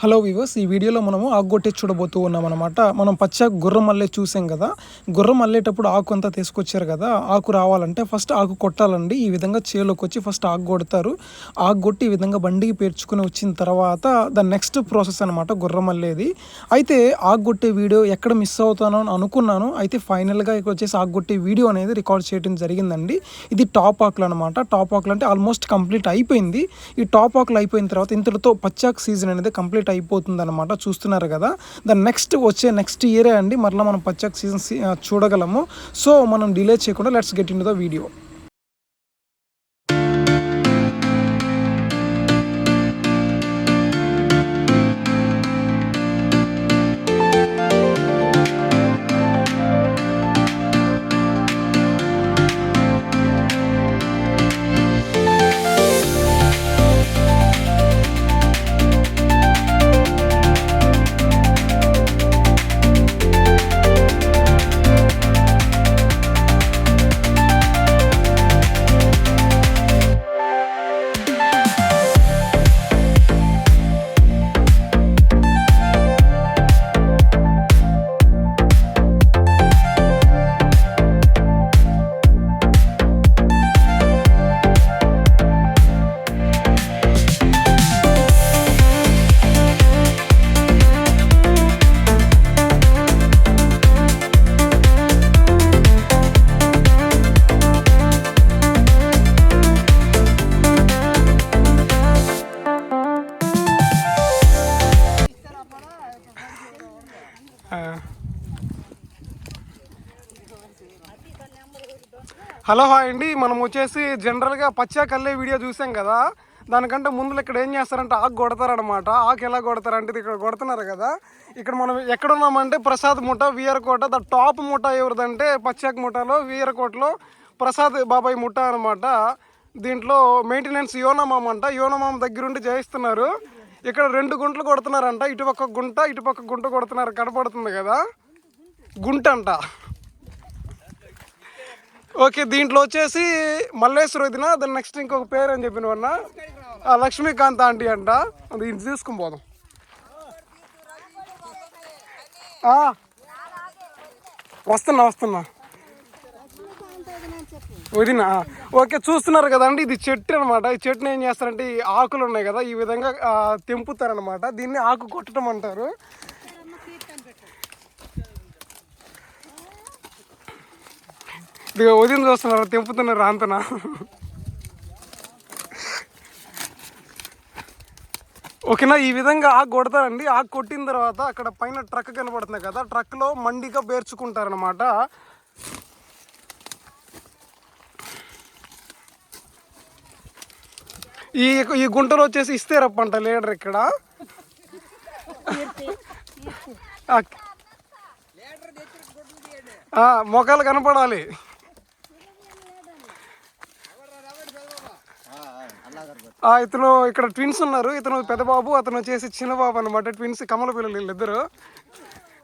Hello viewers ఈ వీడియోలో మనము ఆకుగొట్టే చూడబోతూ ఉన్నాం అనమాట మనం పచ్చ గుర్రం మల్లె చూసాం కదా. గుర్రం మల్లేటప్పుడు ఆకు అంతా తీసుకొచ్చారు కదా. ఆకు రావాలంటే ఫస్ట్ ఆకు కొట్టాలండి. ఈ విధంగా చేలోకి వచ్చి ఫస్ట్ ఆకు కొడతారు. ఆకు కొట్టి ఈ విధంగా బండికి పేర్చుకుని వచ్చిన తర్వాత దాని నెక్స్ట్ ప్రాసెస్ అనమాట గుర్రం మల్లేది. అయితే ఆకు కొట్టే వీడియో ఎక్కడ మిస్ అవుతానో అని అనుకున్నాను. అయితే ఫైనల్గా ఇక్కడ వచ్చేసి ఆకు కొట్టే వీడియో అనేది రికార్డ్ చేయడం జరిగిందండి. ఇది టాప్ ఆకులు అనమాట టాప్ ఆకులు అంటే ఆల్మోస్ట్ కంప్లీట్ అయిపోయింది. ఈ టాప్ ఆకులు అయిపోయిన తర్వాత ఇంతటితో పచ్చాకు సీజన్ అనేది కంప్లీట్ అయిపోతుంది అనమాట చూస్తున్నారు కదా. దాని నెక్స్ట్ వచ్చే నెక్స్ట్ ఇయరే అండి. మరలా మనం పచ్చాకు సీజన్ చూడగలము. సో మనం డిలే చేయకుండా let's get in the video hello hi అండి మనం వచ్చేసి జనరల్గా పచ్చా కల్లే వీడియో చూసాం కదా. దానికంటే ముందు ఇక్కడ ఏం చేస్తారంటే ఆకు కొడతారనమాట ఆకు ఎలా కొడతారంటే ఇది ఇక్కడ కొడుతున్నారు కదా. ఇక్కడ మనం ఎక్కడున్నామంటే ప్రసాద్ ముఠ వీరకోట ద టాప్ ముఠ ఎవరిదంటే పచ్చాక ముఠాలో వీరకోటలో ప్రసాద్ బాబాయ్ ముఠ అనమాట దీంట్లో మెయింటెనెన్స్ యోనమామ అంట యోనమామ దగ్గరుండి చేయిస్తున్నారు ఇక్కడ రెండు గుంటలు కొడుతున్నారంట ఇటుపక్క గుంట ఇటుపక్క గుంట కొడుతున్నారు కనపడుతుంది కదా. గుంట అంట. ఓకే దీంట్లో వచ్చేసి మల్లేశ్వర వదిన దాని నెక్స్ట్ ఇంకొక పేరు అని చెప్పిన వన్న లక్ష్మీకాంత్ ఆంటీ అంట. అది ఇది తీసుకుని పోదాం. వస్తున్నా వస్తున్నా. వదిన ఓకే చూస్తున్నారు కదండి ఇది చెట్టు అనమాట ఈ చెట్టుని ఏం చేస్తారంటే ఈ ఆకులు ఉన్నాయి కదా ఈ విధంగా తెంపుతారనమాట దీన్ని ఆకు కొట్టడం అంటారు. ఇదిగో ఉదయం చూస్తున్నారు? తెంపుతున్నారు అంతనా ఓకేనా? ఈ విధంగా ఆకు కొడతారండి. ఆకు కొట్టిన తర్వాత అక్కడ పైన ట్రక్ కనబడుతుంది కదా ట్రక్లో మండిగా పేర్చుకుంటారనమాట ఈ ఈ గుంటలో వచ్చేసి ఇస్తేరప్ప పంట లీడర్ ఇక్కడ. మొఖాలు కనపడాలి. ఇతను ఇక్కడ ట్విన్స్ ఉన్నారు. ఇతను పెద్ద బాబు అతను వచ్చేసి చిన్న బాబు అనమాట ట్విన్స్ కమల పిల్లలు వీళ్ళిద్దరు.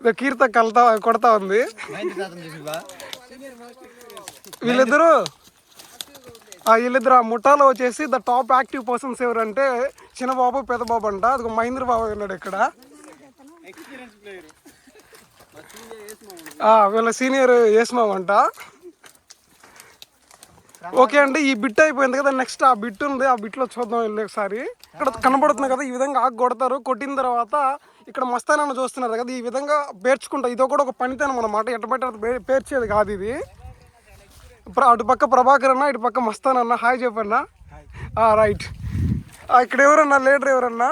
ఇదో కీర్త కలతా కొడతా ఉంది. వీళ్ళిద్దరు ఆ వీళ్ళిద్దరు ఆ ముఠాలో వచ్చేసి ద టాప్ యాక్టివ్ పర్సన్స్ ఎవరంటే చిన్న బాబు పెద్ద బాబు అంట. అది మహేంద్ర బాబు ఉన్నాడు ఇక్కడ. ఆ, వీళ్ళ సీనియర్ ఏస్మామ్ అంట. ఓకే అండి ఈ బిట్ అయిపోయింది కదా నెక్స్ట్ ఆ బిట్ ఉంది ఆ బిట్లో చూద్దాం వెళ్ళి ఒకసారి. ఇక్కడ కనబడుతుంది కదా ఈ విధంగా ఆకు కొడతారు కొట్టిన తర్వాత ఇక్కడ మస్తానన్న చూస్తున్నారు కదా ఈ విధంగా పేర్చుకుంటా. ఇది కూడా ఒక పనితనం అనమాట ఎట్ట బయట అటు పే- పేర్చేది కాదు ఇది. అటు పక్క ప్రభాకర్ అన్న ఇటు పక్క మస్తానన్న హాయ్ చెప్పన్న. రైట్ ఇక్కడ ఎవరన్నా లీడర్ ఎవరన్నా?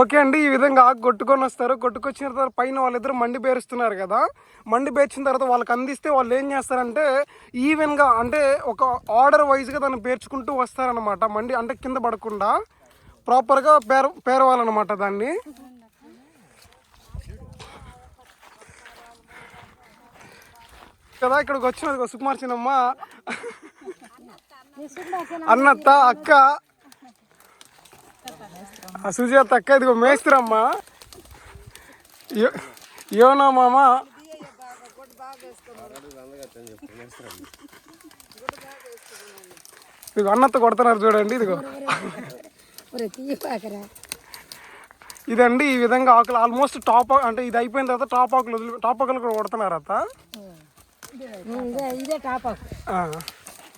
ఓకే అండి ఈ విధంగా ఆకు కొట్టుకొని వస్తారు. కొట్టుకొచ్చిన తర్వాత పైన వాళ్ళిద్దరు మండి పేరుస్తున్నారు కదా. మండి పేర్చిన తర్వాత వాళ్ళకి అందిస్తే వాళ్ళు ఏం చేస్తారంటే ఈవెన్గా అంటే ఒక ఆర్డర్ వైజ్గా దాన్ని పేర్చుకుంటూ వస్తారనమాట మండి అంటే కింద పడకుండా ప్రాపర్గా పేర పేరవాలన్నమాట దాన్ని. కదా ఇక్కడికి వచ్చినది సుకుమార్ చిన్నమ్మ. అన్నత్త అక్క ఆ సుజాత అక్క ఇదిగో మేస్త్రమ్మ. యోనా మామ. ఇదిగో అన్నతో కొడుతున్నారు చూడండి ఇదిగో. ఇదండి ఈ విధంగా ఆకులు ఆల్మోస్ట్ టాప్ అంటే ఇది అయిపోయిన తర్వాత టాప్ ఆకులు వదిలి టాప్ ఆకులు కూడా కొడుతున్నారు అత్త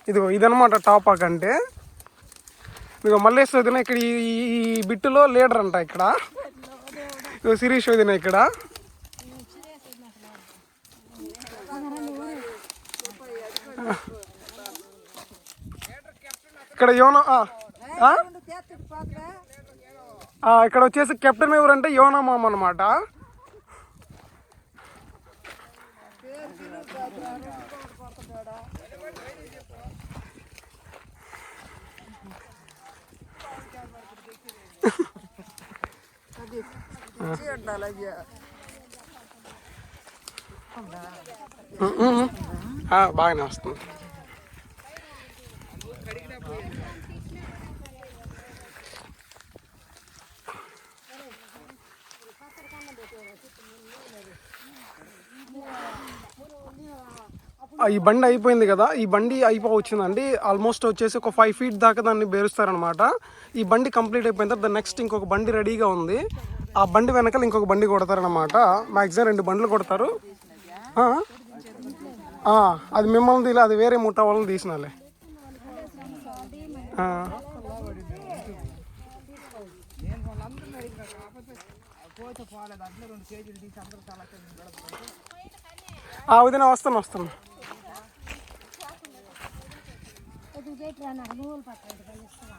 ఇదిగో ఇదనమాట టాప్ ఆక్ అంటే. ఇదిగో మల్లేశ్వర వదిన ఇక్కడ ఈ ఈ- బిట్టులో లీడర్ అంట ఇక్కడ. ఇదిగో శిరీష్ వదిన ఇక్కడ. ఇక్కడ యోనో ఇక్కడ వచ్చేసి కెప్టెన్ ఎవరంటే యోనా మామ అనమాట బాగానే వస్తుంది ఆ, ఈ బండి అయిపోయింది కదా ఈ బండి అయిపో వచ్చిందండి ఆల్మోస్ట్ వచ్చేసి ఒక ఫైవ్ ఫీట్ దాకా దాన్ని బేరుస్తారనమాట ఈ బండి కంప్లీట్ అయిపోయిన తర్వాత నెక్స్ట్ ఇంకొక బండి రెడీగా ఉంది. ఆ బండి వెనకాల ఇంకొక బండి కొడతారనమాట మ్యాక్సిమం రెండు బండ్లు కొడతారు. అది మిమ్మల్ని తీలే అది వేరే ముఠా వాళ్ళని తీసినాలే. ఆ. ఆ వదిన వస్తాను వస్తాను నాకు పట్టండి కలుస్తున్నా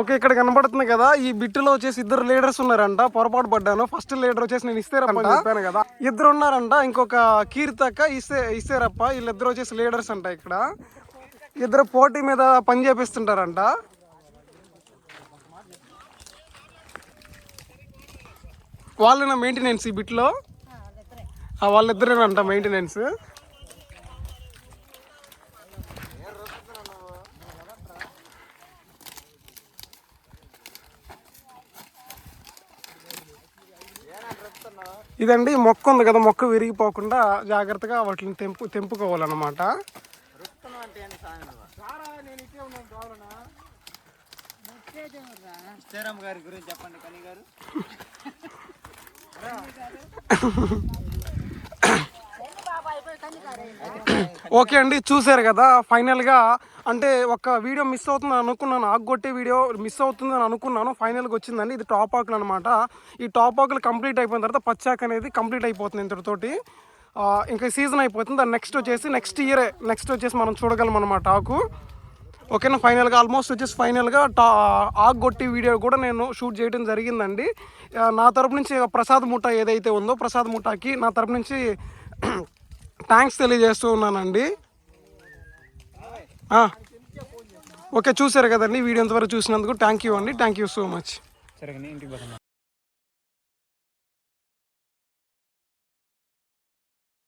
ఓకే ఇక్కడ కనబడుతుంది కదా ఈ బిట్టులో వచ్చేసి ఇద్దరు లీడర్స్ ఉన్నారంట. పొరపాటు పడ్డాను. ఫస్ట్ లీడర్ వచ్చేసి నేను ఇస్తేరప్ప చెప్పాను కదా. ఇద్దరు ఉన్నారంట ఇంకొక కీర్తక్క ఇస్తే ఇస్తేరప్ప. వీళ్ళిద్దరు వచ్చేసి లీడర్స్ అంట ఇక్కడ. ఇద్దరు పోటీ మీద పని చేపిస్తుంటారంట. వాళ్ళేనా మెయింటెనెన్స్ ఈ బిట్లో? ఆ, వాళ్ళిద్దరేనంట మెయింటెనెన్స్ ఇదండి మొక్క ఉంది కదా మొక్క విరిగిపోకుండా జాగ్రత్తగా వాటిని తెంపు తెంపుకోవాలన్నమాట. శ్రీరామ్ గారి గురించి చెప్పండి కని గారు. ఓకే అండి చూసారు కదా ఫైనల్గా అంటే ఒక వీడియో మిస్ అవుతుందని అనుకున్నాను ఆగ్గొట్టే వీడియో మిస్ అవుతుందని అనుకున్నాను ఫైనల్గా వచ్చిందండి ఇది టాప్ ఆకులు అనమాట ఈ టాప్ ఆకులు కంప్లీట్ అయిపోయిన తర్వాత పచ్చాక్ అనేది కంప్లీట్ అయిపోతుంది ఇంతటితోటి ఇంకా సీజన్ అయిపోతుంది దాని నెక్స్ట్ వచ్చేసి నెక్స్ట్ ఇయరే నెక్స్ట్ వచ్చేసి మనం చూడగలం అనమాట ఆకు. ఓకేనా ఫైనల్గా ఆల్మోస్ట్ వచ్చేసి ఫైనల్గా టా ఆగొట్టి వీడియో కూడా నేను షూట్ చేయడం జరిగిందండి. నా తరపు నుంచి ప్రసాద్ ముఠా ఏదైతే ఉందో ప్రసాద్ ముఠాకి నా తరపు నుంచి థ్యాంక్స్ తెలియజేస్తూ ఉన్నానండి. ఓకే చూసారు కదండి వీడియో ఇంతవరకు చూసినందుకు థ్యాంక్ యూ అండి. Thank you so much